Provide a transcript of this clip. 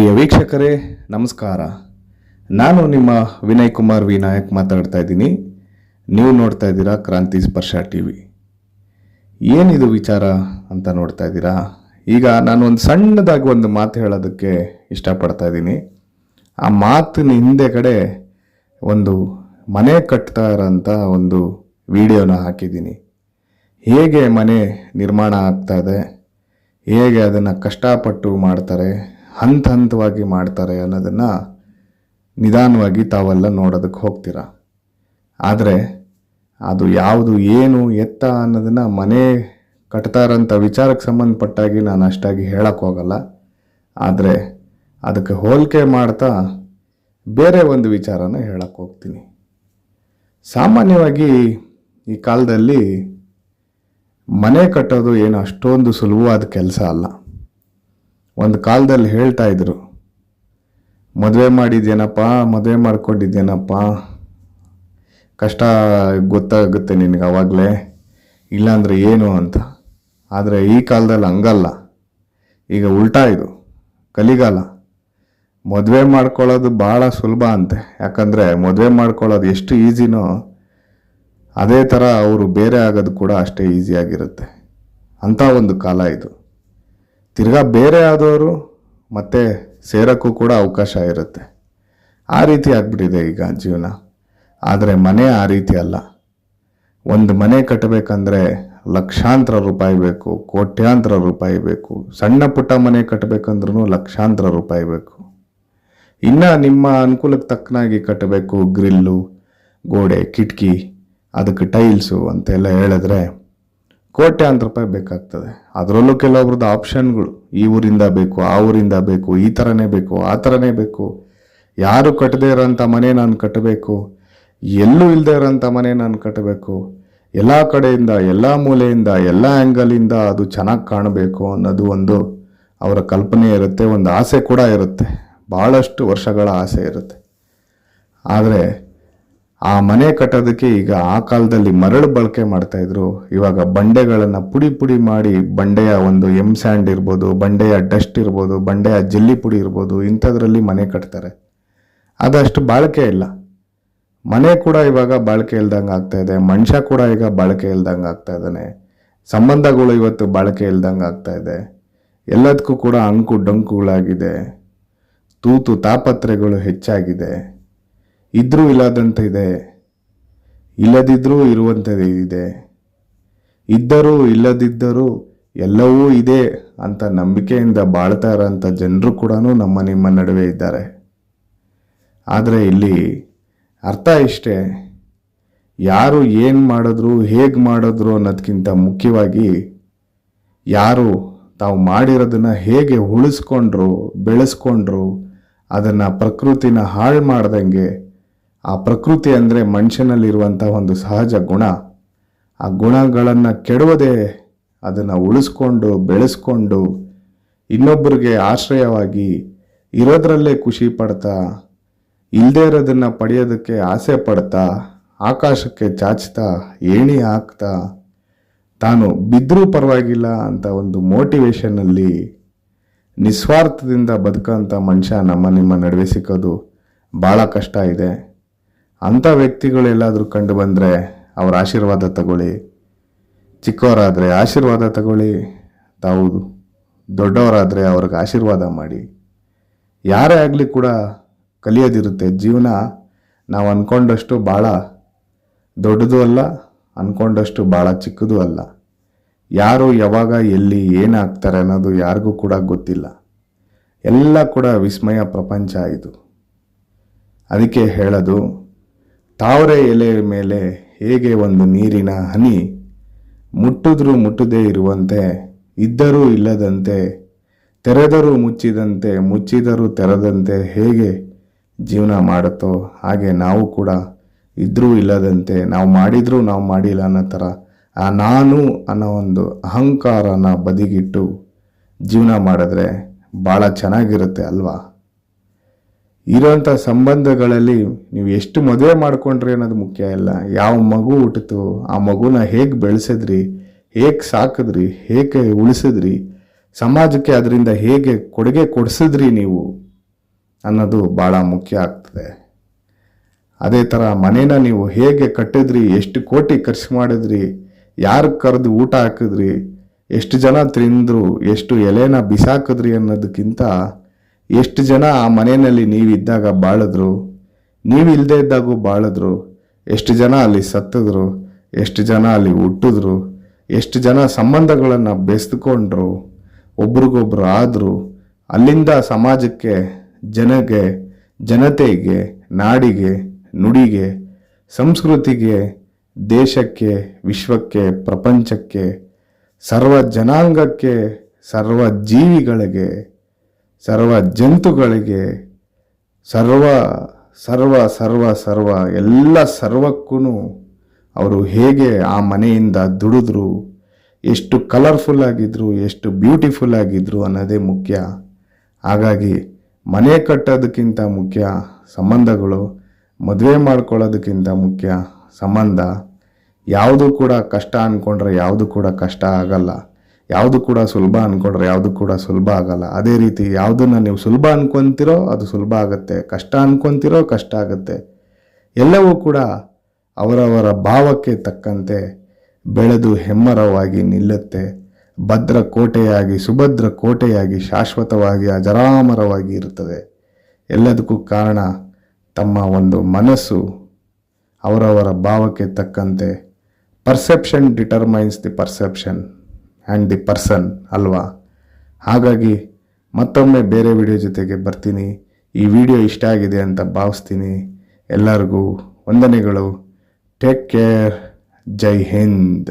ಪ್ರಿಯ ವೀಕ್ಷಕರೇ, ನಮಸ್ಕಾರ. ನಾನು ನಿಮ್ಮ ವಿನಯ್ ಕುಮಾರ್ ವಿ ನಾಯಕ್ ಮಾತಾಡ್ತಾ ಇದ್ದೀನಿ. ನೀವು ನೋಡ್ತಾ ಇದ್ದೀರಾ ಕ್ರಾಂತಿ ಸ್ಪರ್ಶ ಟಿ ವಿ. ಏನಿದು ವಿಚಾರ ಅಂತ ನೋಡ್ತಾ ಇದ್ದೀರಾ? ಈಗ ನಾನು ಒಂದು ಸಣ್ಣದಾಗಿ ಒಂದು ಮಾತು ಹೇಳೋದಕ್ಕೆ ಇಷ್ಟಪಡ್ತಾ ಇದ್ದೀನಿ. ಆ ಮಾತಿನ ಹಿಂದೆ ಕಡೆ ಒಂದು ಮನೆ ಕಟ್ತಾ ಇರೋಂಥ ಒಂದು ವಿಡಿಯೋನ ಹಾಕಿದ್ದೀನಿ. ಹೇಗೆ ಮನೆ ನಿರ್ಮಾಣ ಆಗ್ತಾ ಇದೆ? ಹೇಗೆ ಅದನ್ನು ಕಷ್ಟಪಟ್ಟು ಮಾಡ್ತಾರೆ? ಹಂತ ಹಂತವಾಗಿ ಮಾಡ್ತಾರೆ ಅನ್ನೋದನ್ನು ನಿಧಾನವಾಗಿ ತಾವೆಲ್ಲ ನೋಡೋದಕ್ಕೆ ಹೋಗ್ತೀರಾ? ಆದರೆ ಅದು ಯಾವುದು ಏನು ಎತ್ತ ಅನ್ನೋದನ್ನು ಮನೆ ಕಟ್ತಾ ಇರೋಂಥ ವಿಚಾರಕ್ಕೆ ಸಂಬಂಧಪಟ್ಟಾಗಿ ನಾನು ಅಷ್ಟಾಗಿ ಹೇಳಕ್ಕೆ ಹೋಗಲ್ಲ. ಆದರೆ ಅದಕ್ಕೆ ಹೋಲಿಕೆ ಮಾಡ್ತಾ ಬೇರೆ ಒಂದು ವಿಚಾರನ ಹೇಳಕ್ಕೆ ಹೋಗ್ತೀನಿ. ಸಾಮಾನ್ಯವಾಗಿ ಈ ಕಾಲದಲ್ಲಿ ಮನೆ ಕಟ್ಟೋದು ಏನು ಅಷ್ಟೊಂದು ಸುಲಭವಾದ ಕೆಲಸ ಅಲ್ಲ. ಒಂದು ಕಾಲದಲ್ಲಿ ಹೇಳ್ತಾ ಇದ್ರು, ಮದುವೆ ಮಾಡಿದ್ಯೇನಪ್ಪ? ಮದುವೆ ಮಾಡ್ಕೊಂಡಿದ್ಯೇನಪ್ಪ? ಕಷ್ಟ ಗೊತ್ತಾಗುತ್ತೆ ನಿನಗೆ ಅವಾಗಲೇ, ಇಲ್ಲಾಂದರೆ ಏನು ಅಂತ. ಆದರೆ ಈ ಕಾಲದಲ್ಲಿ ಹಂಗಲ್ಲ. ಈಗ ಉಲ್ಟಾ ಇದು, ಕಲಿಗಾಲ. ಮದುವೆ ಮಾಡ್ಕೊಳ್ಳೋದು ಭಾಳ ಸುಲಭ ಅಂತೆ. ಯಾಕಂದರೆ ಮದುವೆ ಮಾಡ್ಕೊಳ್ಳೋದು ಎಷ್ಟು ಈಸಿನೋ ಅದೇ ಥರ ಅವರು ಬೇರೆ ಆಗೋದು ಕೂಡ ಅಷ್ಟೇ ಈಸಿಯಾಗಿರುತ್ತೆ. ಅಂಥ ಒಂದು ಕಾಲ ಇದು. ತಿರ್ಗಾ ಬೇರೆ ಆದವರು ಮತ್ತೆ ಸೇರೋಕ್ಕೂ ಕೂಡ ಅವಕಾಶ ಇರುತ್ತೆ. ಆ ರೀತಿ ಆಗ್ಬಿಟ್ಟಿದೆ ಈಗ ಜೀವನ. ಆದರೆ ಮನೆ ಆ ರೀತಿ ಅಲ್ಲ. ಒಂದು ಮನೆ ಕಟ್ಟಬೇಕಂದ್ರೆ ಲಕ್ಷಾಂತರ ರೂಪಾಯಿ ಬೇಕು, ಕೋಟ್ಯಾಂತರ ರೂಪಾಯಿ ಬೇಕು. ಸಣ್ಣ ಪುಟ್ಟ ಮನೆ ಕಟ್ಟಬೇಕಂದ್ರೂ ಲಕ್ಷಾಂತರ ರೂಪಾಯಿ ಬೇಕು. ಇನ್ನು ನಿಮ್ಮ ಅನುಕೂಲಕ್ಕೆ ತಕ್ಕನಾಗಿ ಕಟ್ಟಬೇಕು ಗ್ರಿಲ್ಲು, ಗೋಡೆ, ಕಿಟಕಿ, ಅದಕ್ಕೆ ಟೈಲ್ಸು ಅಂತೆಲ್ಲ ಹೇಳಿದ್ರೆ ಕೋಟ್ಯಾಂತರ ರೂಪಾಯಿ ಬೇಕಾಗ್ತದೆ. ಅದರಲ್ಲೂ ಕೆಲವೊಬ್ರದ್ದು ಆಪ್ಷನ್ಗಳು ಈ ಊರಿಂದ ಬೇಕು, ಆ ಊರಿಂದ ಬೇಕು, ಈ ಥರನೇ ಬೇಕು, ಆ ಥರನೇ ಬೇಕು. ಯಾರು ಕಟ್ಟದೇ ಇರೋಂಥ ಮನೆ ನಾನು ಕಟ್ಟಬೇಕು? ಎಲ್ಲೂ ಇಲ್ಲದೆ ಇರೋಂಥ ಮನೆ ನಾನು ಕಟ್ಟಬೇಕು? ಎಲ್ಲ ಕಡೆಯಿಂದ, ಎಲ್ಲ ಮೂಲೆಯಿಂದ, ಎಲ್ಲ ಆ್ಯಂಗಲಿಂದ ಅದು ಚೆನ್ನಾಗಿ ಕಾಣಬೇಕು ಅನ್ನೋದು ಒಂದು ಅವರ ಕಲ್ಪನೆ ಇರುತ್ತೆ, ಒಂದು ಆಸೆ ಕೂಡ ಇರುತ್ತೆ. ಭಾಳಷ್ಟು ವರ್ಷಗಳ ಆಸೆ ಇರುತ್ತೆ. ಆದರೆ ಆ ಮನೆ ಕಟ್ಟೋದಕ್ಕೆ ಈಗ ಆ ಕಾಲದಲ್ಲಿ ಮರಳು ಬಳಕೆ ಮಾಡ್ತಾ ಇದ್ರು. ಇವಾಗ ಬಂಡೆಗಳನ್ನು ಪುಡಿ ಪುಡಿ ಮಾಡಿ ಬಂಡೆಯ ಒಂದು ಎಂ ಸ್ಯಾಂಡ್ ಇರ್ಬೋದು, ಬಂಡೆಯ ಡಸ್ಟ್ ಇರ್ಬೋದು, ಬಂಡೆಯ ಜಲ್ಲಿ ಪುಡಿ ಇರ್ಬೋದು, ಇಂಥದ್ರಲ್ಲಿ ಮನೆ ಕಟ್ತಾರೆ. ಅದಷ್ಟು ಬಾಳಿಕೆ ಇಲ್ಲ. ಮನೆ ಕೂಡ ಇವಾಗ ಬಾಳಿಕೆ ಇಲ್ದಂಗೆ ಆಗ್ತಾ ಇದೆ. ಮನುಷ್ಯ ಕೂಡ ಈಗ ಬಾಳಿಕೆ ಇಲ್ದಂಗೆ ಆಗ್ತಾ ಇದ್ದಾನೆ. ಸಂಬಂಧಗಳು ಇವತ್ತು ಬಾಳಿಕೆ ಇಲ್ದಂಗೆ ಆಗ್ತಾ ಇದೆ. ಎಲ್ಲದಕ್ಕೂ ಕೂಡ ಅಂಕು ಡೊಂಕುಗಳಾಗಿದೆ. ತೂತು ತಾಪತ್ರೆಗಳು ಹೆಚ್ಚಾಗಿದೆ. ಇದ್ರೂ ಇಲ್ಲದಂತೆ ಇದೆ. ಇಲ್ಲದಿದ್ದರೂ ಇರುವಂಥದ್ದು ಇದೆ. ಇದ್ದರೂ ಇಲ್ಲದಿದ್ದರೂ ಎಲ್ಲವೂ ಇದೆ ಅಂತ ನಂಬಿಕೆಯಿಂದ ಬಾಳ್ತಾ ಇರೋಂಥ ಜನರು ಕೂಡ ನಮ್ಮ ನಿಮ್ಮ ನಡುವೆ ಇದ್ದಾರೆ. ಆದರೆ ಇಲ್ಲಿ ಅರ್ಥ ಇಷ್ಟೇ. ಯಾರು ಏನು ಮಾಡಿದ್ರು, ಹೇಗೆ ಮಾಡಿದ್ರು ಅನ್ನೋದಕ್ಕಿಂತ ಮುಖ್ಯವಾಗಿ ಯಾರು ತಾವು ಮಾಡಿರೋದನ್ನು ಹೇಗೆ ಉಳಿಸ್ಕೊಂಡ್ರು, ಬೆಳೆಸ್ಕೊಂಡ್ರು, ಅದನ್ನು ಪ್ರಕೃತಿನ ಹಾಳು ಮಾಡ್ದಂಗೆ ಆ ಪ್ರಕೃತಿ ಅಂದರೆ ಮನುಷ್ಯನಲ್ಲಿರುವಂಥ ಒಂದು ಸಹಜ ಗುಣ. ಆ ಗುಣಗಳನ್ನು ಕೆಡುವುದೇ ಅದನ್ನು ಉಳಿಸ್ಕೊಂಡು, ಬೆಳೆಸ್ಕೊಂಡು ಇನ್ನೊಬ್ಬರಿಗೆ ಆಶ್ರಯವಾಗಿ ಇರೋದರಲ್ಲೇ ಖುಷಿ ಪಡ್ತಾ ಇಲ್ಲದೇ ಇರೋದನ್ನು ಪಡೆಯೋದಕ್ಕೆ ಆಸೆ ಪಡ್ತಾ, ಆಕಾಶಕ್ಕೆ ಚಾಚ್ತಾ, ಏಣಿ ಹಾಕ್ತಾ, ತಾನು ಬಿದ್ದರೂ ಪರವಾಗಿಲ್ಲ ಅಂತ ಒಂದು ಮೋಟಿವೇಶನಲ್ಲಿ ನಿಸ್ವಾರ್ಥದಿಂದ ಬದುಕೋಂಥ ಮನುಷ್ಯ ನಮ್ಮ ನಿಮ್ಮ ನಡುವೆ ಸಿಕ್ಕೋದು ಭಾಳ ಕಷ್ಟ ಇದೆ. ಅಂಥ ವ್ಯಕ್ತಿಗಳೆಲ್ಲಾದರೂ ಕಂಡು ಬಂದರೆ ಅವರ ಆಶೀರ್ವಾದ ತಗೊಳ್ಳಿ. ಚಿಕ್ಕವರಾದರೆ ಆಶೀರ್ವಾದ ತಗೊಳ್ಳಿ. ತಾವು ದೊಡ್ಡವರಾದರೆ ಅವ್ರಿಗೆ ಆಶೀರ್ವಾದ ಮಾಡಿ. ಯಾರೇ ಆಗಲಿ ಕೂಡ ಕಲಿಯೋದಿರುತ್ತೆ. ಜೀವನ ನಾವು ಅಂದ್ಕೊಂಡಷ್ಟು ಭಾಳ ದೊಡ್ಡದು ಅಲ್ಲ ಅಂದ್ಕೊಂಡಷ್ಟು ಭಾಳ ಚಿಕ್ಕದು ಅಲ್ಲ. ಯಾರು ಯಾವಾಗ, ಎಲ್ಲಿ, ಏನಾಗ್ತಾರೆ ಅನ್ನೋದು ಯಾರಿಗೂ ಕೂಡ ಗೊತ್ತಿಲ್ಲ. ಎಲ್ಲ ಕೂಡ ವಿಸ್ಮಯ ಪ್ರಪಂಚ ಇದು. ಅದಕ್ಕೆ ಹೇಳೋದು ತಾವರೆ ಎಲೆ ಮೇಲೆ ಹೇಗೆ ಒಂದು ನೀರಿನ ಹನಿ ಮುಟ್ಟಿದ್ರೂ ಮುಟ್ಟದೇ ಇರುವಂತೆ, ಇದ್ದರೂ ಇಲ್ಲದಂತೆ, ತೆರೆದರೂ ಮುಚ್ಚಿದಂತೆ, ಮುಚ್ಚಿದರೂ ತೆರೆದಂತೆ ಹೇಗೆ ಜೀವನ ಮಾಡುತ್ತೋ ಹಾಗೆ ನಾವು ಕೂಡ ಇದ್ದರೂ ಇಲ್ಲದಂತೆ, ನಾವು ಮಾಡಿದರೂ ನಾವು ಮಾಡಿಲ್ಲ ಅನ್ನೋ ಥರ ಆ ನಾನು ಅನ್ನೋ ಒಂದು ಅಹಂಕಾರನ ಬದಿಗಿಟ್ಟು ಜೀವನ ಮಾಡಿದ್ರೆ ಭಾಳ ಚೆನ್ನಾಗಿರುತ್ತೆ ಅಲ್ವಾ? ಇರೋಂಥ ಸಂಬಂಧಗಳಲ್ಲಿ ನೀವು ಎಷ್ಟು ಮದುವೆ ಮಾಡಿಕೊಂಡ್ರಿ ಅನ್ನೋದು ಮುಖ್ಯ ಇಲ್ಲ. ಯಾವ ಮಗು ಹುಟ್ಟಿತು ಆ ಮಗುನ ಹೇಗೆ ಬೆಳೆಸಿದ್ರಿ, ಹೇಗೆ ಸಾಕಿದ್ರಿ, ಹೇಗೆ ಉಳಿಸಿದ್ರಿ, ಸಮಾಜಕ್ಕೆ ಅದರಿಂದ ಹೇಗೆ ಕೊಡುಗೆ ಕೊಡಿಸಿದ್ರಿ ನೀವು ಅನ್ನೋದು ಭಾಳ ಮುಖ್ಯ ಆಗ್ತದೆ. ಅದೇ ಥರ ಮನೇನ ನೀವು ಹೇಗೆ ಕಟ್ಟಿದ್ರಿ, ಎಷ್ಟು ಕೋಟಿ ಖರ್ಚು ಮಾಡಿದ್ರಿ, ಯಾರು ಕರೆದು ಊಟ ಹಾಕಿದ್ರಿ, ಎಷ್ಟು ಜನ ತಿಂದರು, ಎಷ್ಟು ಎಲೆನ ಬಿಸಾಕಿದ್ರಿ ಅನ್ನೋದಕ್ಕಿಂತ ಎಷ್ಟು ಜನ ಆ ಮನೆಯಲ್ಲಿ ನೀವಿದ್ದಾಗ ಬಾಳಿದ್ರು? ನೀವು ಇಲ್ಲದೆ ಇದ್ದಾಗೂ ಬಾಳಿದ್ರು? ಎಷ್ಟು ಜನ ಅಲ್ಲಿ ಸತ್ತಿದ್ರು? ಎಷ್ಟು ಜನ ಅಲ್ಲಿ ಹುಟ್ಟಿದ್ರು? ಎಷ್ಟು ಜನ ಸಂಬಂಧಗಳನ್ನು ಬೆಸೆದುಕೊಂಡ್ರು ಒಬ್ರಿಗೊಬ್ರು ಆದರು? ಅಲ್ಲಿಂದ ಸಮಾಜಕ್ಕೆ, ಜನಗೆ, ಜನತೆಗೆ, ನಾಡಿಗೆ, ನುಡಿಗೆ, ಸಂಸ್ಕೃತಿಗೆ, ದೇಶಕ್ಕೆ, ವಿಶ್ವಕ್ಕೆ, ಪ್ರಪಂಚಕ್ಕೆ, ಸರ್ವ ಜನಾಂಗಕ್ಕೆ, ಸರ್ವ ಜೀವಿಗಳಿಗೆ ಸರ್ವ ಜಂತುಗಳಿಗೆ ಸರ್ವ ಸರ್ವ ಸರ್ವ ಸರ್ವ, ಎಲ್ಲ ಸರ್ವಕ್ಕೂ ಅವರು ಹೇಗೆ ಆ ಮನೆಯಿಂದ ದುಡಿದ್ರು, ಎಷ್ಟು ಕಲರ್ಫುಲ್ ಆಗಿದ್ರು, ಎಷ್ಟು ಬ್ಯೂಟಿಫುಲ್ ಆಗಿದ್ರು ಅನ್ನೋದೇ ಮುಖ್ಯ. ಹಾಗಾಗಿ ಮನೆ ಕಟ್ಟೋದಕ್ಕಿಂತ ಮುಖ್ಯ ಸಂಬಂಧಗಳು, ಮದುವೆ ಮಾಡ್ಕೊಳ್ಳೋದಕ್ಕಿಂತ ಮುಖ್ಯ ಸಂಬಂಧ. ಯಾವುದು ಕೂಡ ಕಷ್ಟ ಅಂದ್ಕೊಂಡ್ರೆ ಯಾವುದು ಕೂಡ ಕಷ್ಟ ಆಗಲ್ಲ. ಯಾವುದು ಕೂಡ ಸುಲಭ ಅಂದ್ಕೊಂಡ್ರೆ ಯಾವುದು ಕೂಡ ಸುಲಭ ಆಗಲ್ಲ. ಅದೇ ರೀತಿ ಯಾವುದನ್ನು ನೀವು ಸುಲಭ ಅನ್ಕೊಂತೀರೋ ಅದು ಸುಲಭ ಆಗುತ್ತೆ. ಕಷ್ಟ ಅನ್ಕೊಂತೀರೋ ಕಷ್ಟ ಆಗುತ್ತೆ. ಎಲ್ಲವೂ ಕೂಡ ಅವರವರ ಭಾವಕ್ಕೆ ತಕ್ಕಂತೆ ಬೆಳೆದು ಹೆಮ್ಮರವಾಗಿ ನಿಲ್ಲುತ್ತೆ. ಭದ್ರ ಕೋಟೆಯಾಗಿ, ಸುಭದ್ರ ಕೋಟೆಯಾಗಿ, ಶಾಶ್ವತವಾಗಿ, ಅಜರಾಮರವಾಗಿ ಇರುತ್ತದೆ ಎಲ್ಲದಕ್ಕೂ ಕಾರಣ ತಮ್ಮ ಒಂದು ಮನಸ್ಸು, ಅವರವರ ಭಾವಕ್ಕೆ ತಕ್ಕಂತೆ. Perception determines the perception. And the person ಅಲ್ವಾ? ಹಾಗಾಗಿ ಮತ್ತೊಮ್ಮೆ ಬೇರೆ ವಿಡಿಯೋ ಜೊತೆಗೆ ಬರ್ತೀನಿ. ಈ ವಿಡಿಯೋ ಇಷ್ಟ ಆಗಿದೆ ಅಂತ ಭಾವಿಸ್ತೀನಿ. ಎಲ್ಲರಿಗೂ ವಂದನೆಗಳು. Take care Jai Hind.